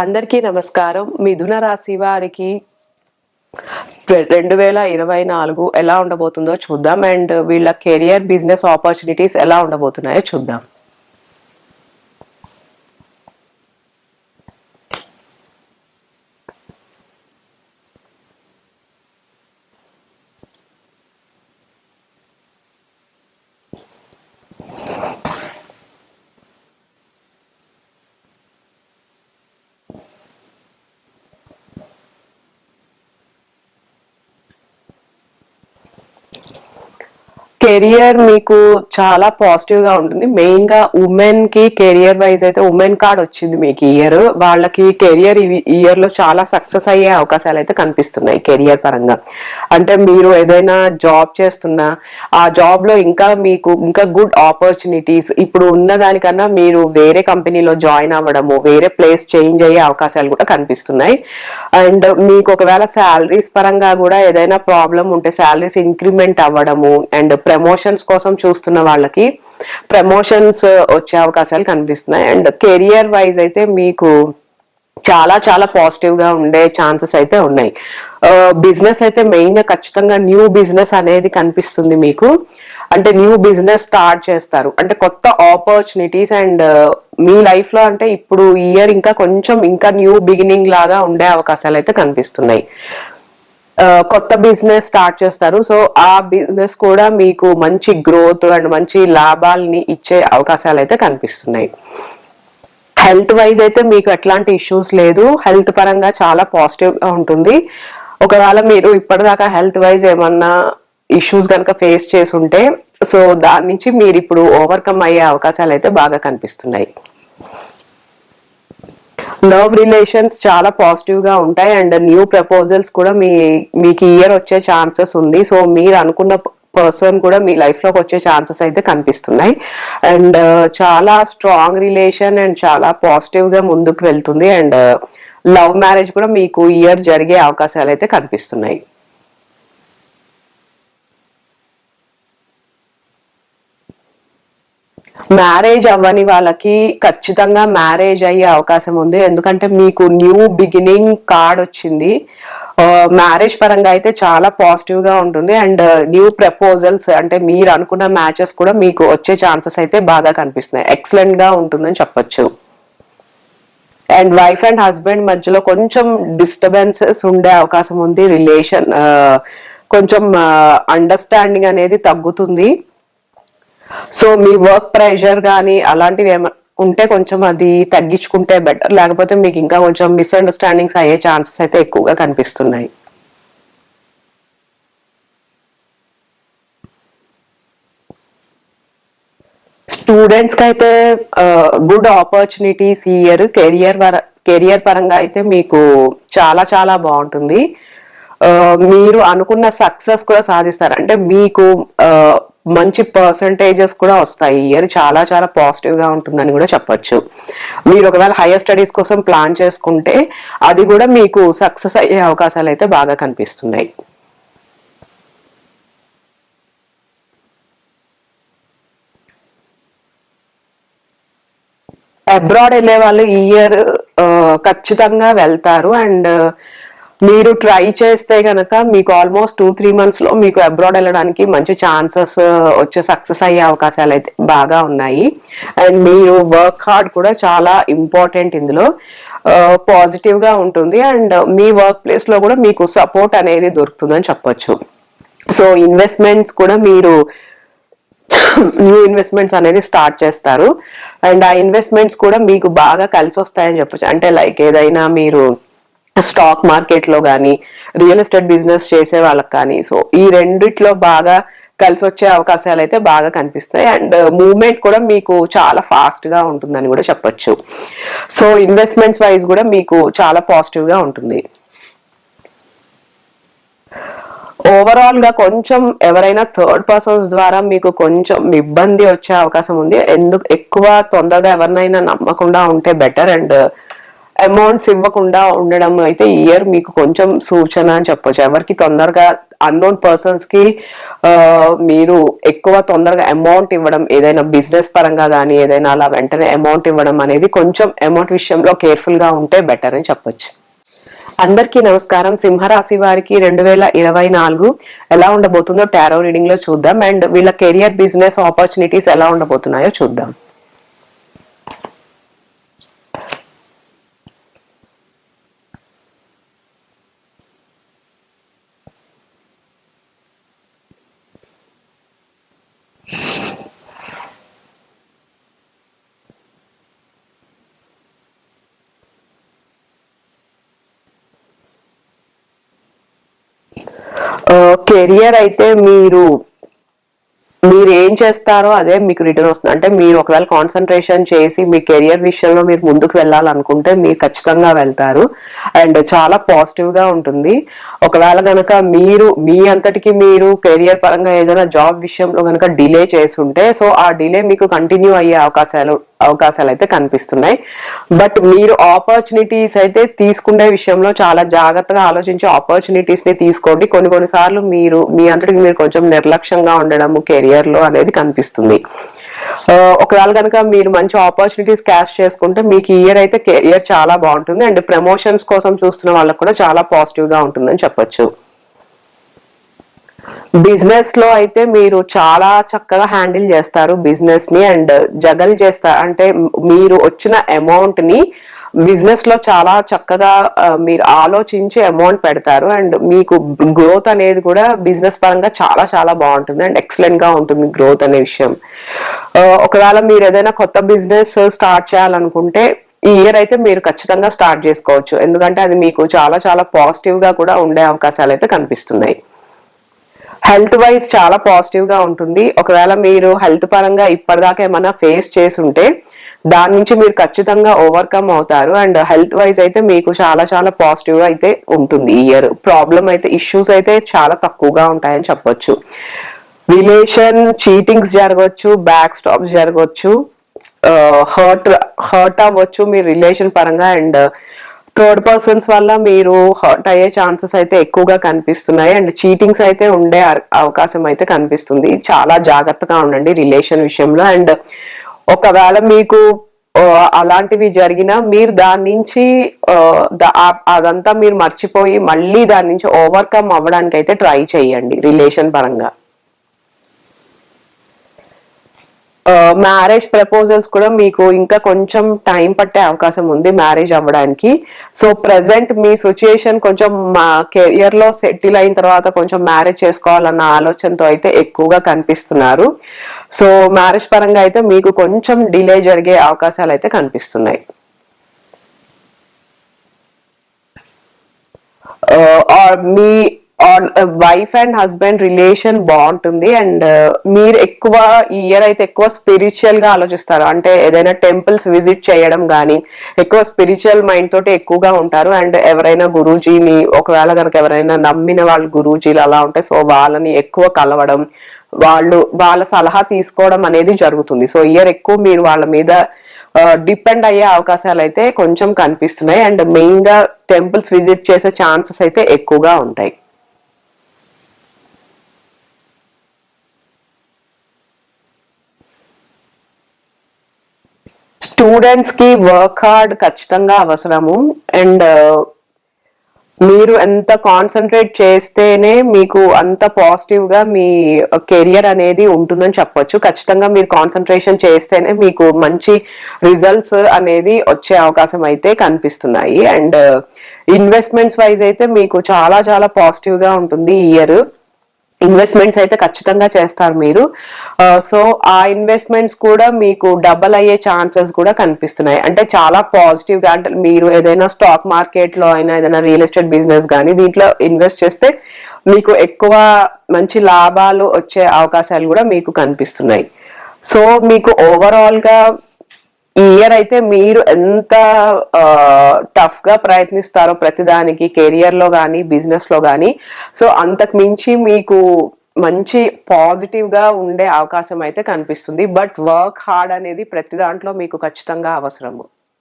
అందరికీ నమస్కారం. మిథున రాశి వారికి రెండు వేల ఇరవై నాలుగు ఎలా ఉండబోతుందో చూద్దాం. అండ్ వీళ్ళ కెరియర్ బిజినెస్ ఆపర్చునిటీస్ ఎలా ఉండబోతున్నాయో చూద్దాం. కెరియర్ మీకు చాలా పాజిటివ్గా ఉంటుంది. మెయిన్గా ఉమెన్కి కెరియర్ వైజ్ అయితే ఉమెన్ కార్డ్ వచ్చింది మీకు ఇయర్ వాళ్ళకి కెరియర్ ఇయర్లో చాలా సక్సెస్ అయ్యే అవకాశాలు అయితే కనిపిస్తున్నాయి కెరియర్ పరంగా. అంటే మీరు ఏదైనా జాబ్ చేస్తున్నా ఆ జాబ్లో ఇంకా మీకు ఇంకా గుడ్ ఆపర్చునిటీస్ ఇప్పుడు ఉన్న దానికన్నా మీరు వేరే కంపెనీలో జాయిన్ అవ్వడము వేరే ప్లేస్ చేంజ్ అయ్యే అవకాశాలు కూడా కనిపిస్తున్నాయి. అండ్ మీకు ఒకవేళ శాలరీస్ పరంగా కూడా ఏదైనా ప్రాబ్లం ఉంటే శాలరీస్ ఇంక్రిమెంట్ అవ్వడము అండ్ ప్రమోషన్స్ కోసం చూస్తున్న వాళ్ళకి ప్రమోషన్స్ వచ్చే అవకాశాలు కనిపిస్తున్నాయి. అండ్ కెరియర్ వైజ్ అయితే మీకు చాలా చాలా పాజిటివ్గా ఉండే ఛాన్సెస్ అయితే ఉన్నాయి. బిజినెస్ అయితే మెయిన్గా ఖచ్చితంగా న్యూ బిజినెస్ అనేది కనిపిస్తుంది మీకు. అంటే న్యూ బిజినెస్ స్టార్ట్ చేస్తారు. అంటే కొత్త ఆపర్చునిటీస్ అండ్ మీ లైఫ్లో అంటే ఇప్పుడు ఇయర్ ఇంకా కొంచెం ఇంకా న్యూ బిగినింగ్ లాగా ఉండే అవకాశాలు అయితే కనిపిస్తున్నాయి. కొత్త బిజినెస్ స్టార్ట్ చేస్తారు. సో ఆ బిజినెస్ కూడా మీకు మంచి గ్రోత్ అండ్ మంచి లాభాలని ఇచ్చే అవకాశాలు అయితే కనిపిస్తున్నాయి. హెల్త్ వైజ్ అయితే మీకు ఎట్లాంటి ఇష్యూస్ లేదు. హెల్త్ పరంగా చాలా పాజిటివ్గా ఉంటుంది. ఒకవేళ మీరు ఇప్పటిదాకా హెల్త్ వైజ్ ఏమన్నా ఇష్యూస్ కనుక ఫేస్ చేసి ఉంటే సో దాని నుంచి మీరు ఇప్పుడు ఓవర్కమ్ అయ్యే అవకాశాలు అయితే బాగా కనిపిస్తున్నాయి. లవ్ రిలేషన్స్ చాలా పాజిటివ్గా ఉంటాయి అండ్ న్యూ ప్రపోజల్స్ కూడా మీ మీకు ఇయర్ వచ్చే ఛాన్సెస్ ఉంది. సో మీరు అనుకున్న పర్సన్ కూడా మీ లైఫ్లోకి వచ్చే ఛాన్సెస్ అయితే కనిపిస్తున్నాయి. అండ్ uh, చాలా స్ట్రాంగ్ రిలేషన్ అండ్ చాలా పాజిటివ్గా ముందుకు వెళ్తుంది. అండ్ లవ్ మ్యారేజ్ కూడా మీకు ఇయర్ జరిగే అవకాశాలు అయితే కనిపిస్తున్నాయి. మ్యారేజ్ అవ్వని వాళ్ళకి ఖచ్చితంగా మ్యారేజ్ అయ్యే అవకాశం ఉంది. ఎందుకంటే మీకు న్యూ బిగినింగ్ కార్డ్ వచ్చింది. మ్యారేజ్ పరంగా అయితే చాలా పాజిటివ్గా ఉంటుంది. అండ్ న్యూ ప్రపోజల్స్ అంటే మీరు అనుకున్న మ్యాచెస్ కూడా మీకు వచ్చే ఛాన్సెస్ అయితే బాగా కనిపిస్తున్నాయి. ఎక్సలెంట్గా ఉంటుందని చెప్పొచ్చు. అండ్ వైఫ్ అండ్ హస్బెండ్ మధ్యలో కొంచెం డిస్టర్బెన్సెస్ ఉండే అవకాశం ఉంది. రిలేషన్ కొంచెం అండర్స్టాండింగ్ అనేది తగ్గుతుంది. సో మీ వర్క్ ప్రెషర్ కానీ అలాంటివి ఏమైనా ఉంటే కొంచెం అది తగ్గించుకుంటే బెటర్ లేకపోతే మీకు ఇంకా కొంచెం మిస్అండర్స్టాండింగ్స్ అయ్యే ఛాన్సెస్ అయితే ఎక్కువగా కనిపిస్తున్నాయి. స్టూడెంట్స్కి అయితే good opportunities year career career పరంగా అయితే మీకు చాలా చాలా బాగుంటుంది. మీరు అనుకున్న సక్సెస్ కూడా సాధిస్తారు. అంటే మీకు మంచి పర్సంటేజెస్ కూడా వస్తాయి. ఇయర్ చాలా చాలా పాజిటివ్గా ఉంటుందని కూడా చెప్పొచ్చు. మీరు ఒకవేళ హైయర్ స్టడీస్ కోసం ప్లాన్ చేసుకుంటే అది కూడా మీకు సక్సెస్ అయ్యే అవకాశాలు అయితే బాగా కనిపిస్తున్నాయి. అబ్రాడ్ వెళ్ళే వాళ్ళు ఈ ఇయర్ uh, ఖచ్చితంగా వెళ్తారు. అండ్ మీరు ట్రై చేస్తే కనుక మీకు ఆల్మోస్ట్ టూ త్రీ మంత్స్లో మీకు అబ్రాడ్ వెళ్ళడానికి మంచి ఛాన్సెస్ uh, వచ్చే సక్సెస్ అయ్యే అవకాశాలు అయితే బాగా ఉన్నాయి. అండ్ మీరు వర్క్ హార్డ్ కూడా చాలా ఇంపార్టెంట్ ఇందులో. Uh, పాజిటివ్గా ఉంటుంది. అండ్ uh, మీ వర్క్ ప్లేస్లో కూడా మీకు సపోర్ట్ అనేది దొరుకుతుందని చెప్పొచ్చు. సో ఇన్వెస్ట్మెంట్స్ కూడా మీరు న్యూ ఇన్వెస్ట్మెంట్స్ అనేది స్టార్ట్ చేస్తారు. అండ్ ఆ ఇన్వెస్ట్మెంట్స్ కూడా మీకు బాగా కలిసి వస్తాయని చెప్పొచ్చు. అంటే లైక్ ఏదైనా మీరు స్టాక్ మార్కెట్లో కానీ రియల్ ఎస్టేట్ బిజినెస్ చేసే వాళ్ళకి కానీ సో ఈ రెండిట్లో బాగా కలిసి వచ్చే అవకాశాలు అయితే బాగా కనిపిస్తాయి. అండ్ మూవ్మెంట్ కూడా మీకు చాలా ఫాస్ట్గా ఉంటుందని కూడా చెప్పొచ్చు. సో ఇన్వెస్ట్మెంట్స్ వైజ్ కూడా మీకు చాలా పాజిటివ్గా ఉంటుంది. ఓవరాల్గా కొంచెం ఎవరైనా థర్డ్ పర్సన్స్ ద్వారా మీకు కొంచెం ఇబ్బంది వచ్చే అవకాశం ఉంది. ఎందుకు ఎక్కువ తొందరగా ఎవరినైనా నమ్మకుండా ఉంటే బెటర్ అండ్ అమౌంట్స్ ఇవ్వకుండా ఉండడం అయితే ఇయర్ మీకు కొంచెం సూచన అని చెప్పొచ్చు. ఎవరికి తొందరగా అన్నోన్ పర్సన్స్కి మీరు ఎక్కువ తొందరగా అమౌంట్ ఇవ్వడం ఏదైనా బిజినెస్ పరంగా కానీ ఏదైనా అలా వెంటనే అమౌంట్ ఇవ్వడం అనేది కొంచెం అమౌంట్ విషయంలో కేర్ఫుల్గా ఉంటే బెటర్ అని చెప్పొచ్చు. అందరికీ నమస్కారం. సింహరాశి వారికి రెండు వేల ఇరవై నాలుగు ఎలా ఉండబోతుందో టారో రీడింగ్లో చూద్దాం. అండ్ వీళ్ళ కెరియర్ బిజినెస్ ఆపర్చునిటీస్ ఎలా ఉండబోతున్నాయో చూద్దాం. కెరియర్ అయితే మీరు మీరు ఏం చేస్తారో అదే మీకు రిటర్న్ వస్తుంది. అంటే మీరు ఒకవేళ కాన్సన్ట్రేషన్ చేసి మీ కెరియర్ విషయంలో మీరు ముందుకు వెళ్ళాలనుకుంటే మీరు ఖచ్చితంగా వెళ్తారు. అండ్ చాలా పాజిటివ్గా ఉంటుంది. ఒకవేళ కనుక మీరు మీ అంతటికి మీరు కెరియర్ పరంగా ఏదైనా జాబ్ విషయంలో కనుక డిలే చేసుంటే సో ఆ డిలే మీకు కంటిన్యూ అయ్యే అవకాశాలు అవకాశాలు అయితే కనిపిస్తున్నాయి. బట్ మీరు ఆపర్చునిటీస్ అయితే తీసుకునే విషయంలో చాలా జాగ్రత్తగా ఆలోచించి ఆపర్చునిటీస్ని తీసుకోండి. కొన్ని కొన్నిసార్లు మీరు మీ అంతటికి మీరు కొంచెం నిర్లక్ష్యంగా ఉండడము కెరియర్లో అనేది కనిపిస్తుంది. ఒకవేళ కనుక మీరు మంచి ఆపర్చునిటీస్ క్యాష్ చేసుకుంటే మీకు ఇయర్ అయితే కెరియర్ చాలా బాగుంటుంది. అండ్ ప్రమోషన్స్ కోసం చూస్తున్న వాళ్ళకి కూడా చాలా పాజిటివ్గా ఉంటుందని చెప్పొచ్చు. బిజినెస్లో అయితే మీరు చాలా చక్కగా హ్యాండిల్ చేస్తారు బిజినెస్ని అండ్ జగల్ చేస్తారు అంటే మీరు వచ్చిన అమౌంట్ని బిజినెస్లో చాలా చక్కగా మీరు ఆలోచించి అమౌంట్ పెడతారు అండ్ మీకు గ్రోత్ అనేది కూడా బిజినెస్ పరంగా చాలా చాలా బాగుంటుంది అండ్ ఎక్సలెంట్గా ఉంటుంది గ్రోత్ అనే విషయం. ఒకవేళ మీరు ఏదైనా కొత్త బిజినెస్ స్టార్ట్ చేయాలనుకుంటే ఈ ఇయర్ అయితే మీరు ఖచ్చితంగా స్టార్ట్ చేసుకోవచ్చు. ఎందుకంటే అది మీకు చాలా చాలా పాజిటివ్గా కూడా ఉండే అవకాశాలు అయితే కనిపిస్తున్నాయి. హెల్త్ వైజ్ చాలా పాజిటివ్గా ఉంటుంది. ఒకవేళ మీరు హెల్త్ పరంగా ఇప్పటిదాకా ఏమైనా ఫేస్ చేసి ఉంటే దాని నుంచి మీరు ఖచ్చితంగా ఓవర్కమ్ అవుతారు. అండ్ హెల్త్ వైజ్ అయితే మీకు చాలా చాలా పాజిటివ్ అయితే ఉంటుంది. ఇయర్ ప్రాబ్లం అయితే ఇష్యూస్ అయితే చాలా తక్కువగా ఉంటాయని చెప్పొచ్చు. రిలేషన్ చీటింగ్స్ జరగవచ్చు బ్యాక్ స్టాప్స్ జరగవచ్చు హర్ట్ హర్ట్ అవ్వచ్చు మీ రిలేషన్ పరంగా. అండ్ థర్డ్ పర్సన్స్ వల్ల మీరు హర్ట్ అయ్యే ఛాన్సెస్ అయితే ఎక్కువగా కనిపిస్తున్నాయి. అండ్ చీటింగ్స్ అయితే ఉండే అవకాశం అయితే కనిపిస్తుంది. చాలా జాగ్రత్తగా ఉండండి రిలేషన్ విషయంలో. అండ్ ఒకవేళ మీకు అలాంటివి జరిగినా మీరు దాని నుంచి అదంతా మీరు మర్చిపోయి మళ్ళీ దాని నుంచి ఓవర్కమ్ అవ్వడానికి అయితే ట్రై చేయండి రిలేషన్ పరంగా. మ్యారేజ్ ప్రపోజల్స్ కూడా మీకు ఇంకా కొంచెం టైం పట్టే అవకాశం ఉంది మ్యారేజ్ అవ్వడానికి. సో ప్రెసెంట్ మీ సిచ్యుయేషన్ కొంచెం మా కెరియర్లో సెటిల్ అయిన తర్వాత కొంచెం మ్యారేజ్ చేసుకోవాలన్న ఆలోచనతో అయితే ఎక్కువగా కనిపిస్తున్నారు. సో మ్యారేజ్ పరంగా అయితే మీకు కొంచెం డిలే జరిగే అవకాశాలు అయితే కనిపిస్తున్నాయి. మీ వైఫ్ అండ్ హస్బెండ్ రిలేషన్ బాగుంటుంది అండ్ మీరు ఎక్కువ ఈ ఇయర్ అయితే ఎక్కువ స్పిరిచువల్గా ఆలోచిస్తారు. అంటే ఏదైనా టెంపుల్స్ విజిట్ చేయడం కానీ ఎక్కువ స్పిరిచువల్ మైండ్ తోటి ఎక్కువగా ఉంటారు. అండ్ ఎవరైనా గురూజీని ఒకవేళ కనుక ఎవరైనా నమ్మిన వాళ్ళు గురూజీలు అలా ఉంటే సో వాళ్ళని ఎక్కువ కలవడం వాళ్ళు వాళ్ళ సలహా తీసుకోవడం అనేది జరుగుతుంది. సో ఇయర్ ఎక్కువ మీరు వాళ్ళ మీద డిపెండ్ అయ్యే అవకాశాలు అయితే కొంచెం కనిపిస్తున్నాయి. అండ్ మెయిన్గా టెంపుల్స్ విజిట్ చేసే ఛాన్సెస్ అయితే ఎక్కువగా ఉంటాయి. స్టూడెంట్స్కి వర్క్ హార్డ్ ఖచ్చితంగా అవసరము. అండ్ uh, మీరు ఎంత కాన్సన్ట్రేట్ చేస్తేనే మీకు అంత పాజిటివ్గా మీ uh, కెరియర్ అనేది ఉంటుందని చెప్పొచ్చు. ఖచ్చితంగా మీరు కాన్సన్ట్రేషన్ చేస్తేనే మీకు మంచి రిజల్ట్స్ అనేది వచ్చే అవకాశం అయితే కనిపిస్తున్నాయి. అండ్ ఇన్వెస్ట్మెంట్స్ వైజ్ అయితే మీకు చాలా చాలా పాజిటివ్గా ఉంటుంది ఇయర్ ఇన్వెస్ట్మెంట్స్ అయితే ఖచ్చితంగా చేస్తారు మీరు. సో ఆ ఇన్వెస్ట్మెంట్స్ కూడా మీకు డబల్ అయ్యే ఛాన్సెస్ కూడా కనిపిస్తున్నాయి. అంటే చాలా పాజిటివ్గా అంటే మీరు ఏదైనా స్టాక్ మార్కెట్లో అయినా ఏదైనా రియల్ ఎస్టేట్ బిజినెస్ కానీ దీంట్లో ఇన్వెస్ట్ చేస్తే మీకు ఎక్కువ మంచి లాభాలు వచ్చే అవకాశాలు కూడా మీకు కనిపిస్తున్నాయి. సో మీకు ఓవరాల్గా ఈ ఇయర్ అయితే మీరు ఎంత టఫ్గా ప్రయత్నిస్తారో ప్రతిదానికి కెరియర్లో కానీ బిజినెస్లో కానీ సో అంతకు మించి మీకు మంచి పాజిటివ్గా ఉండే అవకాశం అయితే కనిపిస్తుంది. బట్ వర్క్ హార్డ్ అనేది ప్రతి దాంట్లో మీకు ఖచ్చితంగా అవసరము.